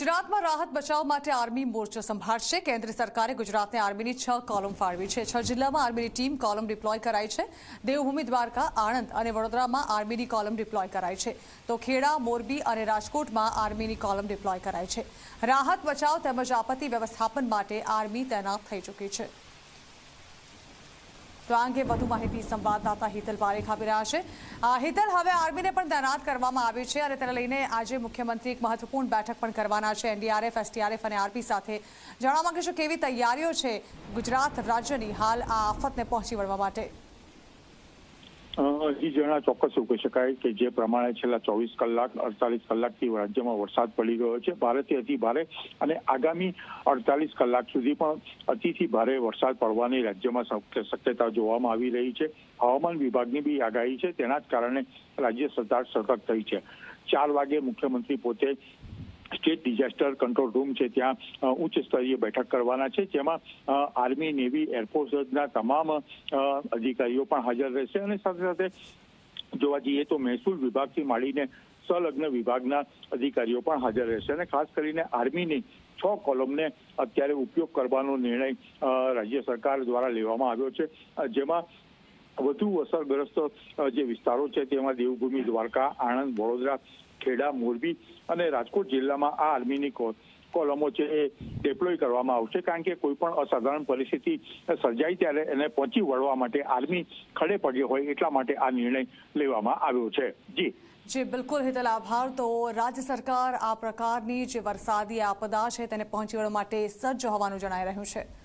ગુજરાતમાં રાહત બચાવ માટે આર્મી મોરચો સંભાળશે. કેન્દ્ર સરકારે ગુજરાતને આર્મીની છ કોલમ ફાળવી છે. છ જિલ્લામાં આર્મીની ટીમ કોલમ ડિપ્લોય કરાઈ છે. દેવભૂમિ દ્વારકા, આણંદ અને વડોદરામાં આર્મીની કોલમ ડિપ્લોય કરાઈ છે. તો ખેડા, મોરબી અને રાજકોટમાં આર્મીની કોલમ ડિપ્લોય કરાઈ છે. રાહત બચાવ તેમજ આપત્તિ વ્યવસ્થાપન માટે આર્મી તૈનાત થઈ ચૂકી છે. તો આ અંગે વધુ માહિતી સંવાદદાતા હિતલ પારેખ આપી રહ્યા છે. હિતલ, હવે આર્મીને પણ તૈનાત કરવામાં આવી છે અને તેને લઈને આજે મુખ્યમંત્રી એક મહત્વપૂર્ણ બેઠક પણ કરવાના છે. એનડીઆરએફ એસટીઆરએફ અને આરપી સાથે જાણવા માંગીશું કેવી તૈયારીઓ છે ગુજરાત રાજ્યની હાલ આ આફતને પહોંચી વળવા માટે. હજી જણા ચોક્કસ એવું શકાય કે જે પ્રમાણે છેલ્લા ચોવીસ કલાક, અડતાલીસ કલાકથી રાજ્યમાં વરસાદ પડી ગયો છે. ભારેથી અતિ ભારે અને આગામી અડતાલીસ કલાક સુધી પણ અતિથી ભારે વરસાદ પડવાની રાજ્યમાં શક- શક્યતા જોવામાં આવી રહી છે. હવામાન વિભાગની બી આગાહી છે. તેના જ કારણે રાજ્ય સરકાર સતર્ક થઈ છે. ચાર વાગે મુખ્યમંત્રી પોતે સ્ટેટ ડિઝાસ્ટર કંટ્રોલ રૂમ છે ત્યાં ઉચ્ચ સ્તરીય બેઠક કરવાના છે, જેમાં આર્મી, નેવી એરફોર્સના તમામ અધિકારીઓ પણ હાજર રહેશે અને સાથે સાથે જોવા જઈએ તો મહેસૂલ વિભાગથી માંડીને સંલગ્ન વિભાગના અધિકારીઓ પણ હાજર રહેશે અને ખાસ કરીને આર્મીની છ કોલમને અત્યારે ઉપયોગ કરવાનો નિર્ણય રાજ્ય સરકાર દ્વારા લેવામાં આવ્યો છે. જેમાં વધુ અસરગ્રસ્ત જે વિસ્તારો છે, તેમાં દેવભૂમિ, દ્વારકા, આણંદ, વડોદરા, ખેડા, મોરબી અને રાજકોટ જિલ્લામાં આ આર્મીની કોલમો છે એ ડેપ્લોય કરવામાં આવશે. કારણ કે કોઈ પણ અસાધારણ પરિસ્થિતિ સર્જાય ત્યારે એને પહોંચી વળવા માટે આર્મી ખડે પગે હોય એટલા માટે આ નિર્ણય લેવામાં આવ્યો છે. જી. જી, બિલકુલ હિતલ આભાર. તો રાજ્ય સરકાર આ પ્રકારની જે વરસાદી આપદા છે, તેને પહોંચી વળવા માટે સજ્જ હોવાનું જણાઈ રહ્યું છે.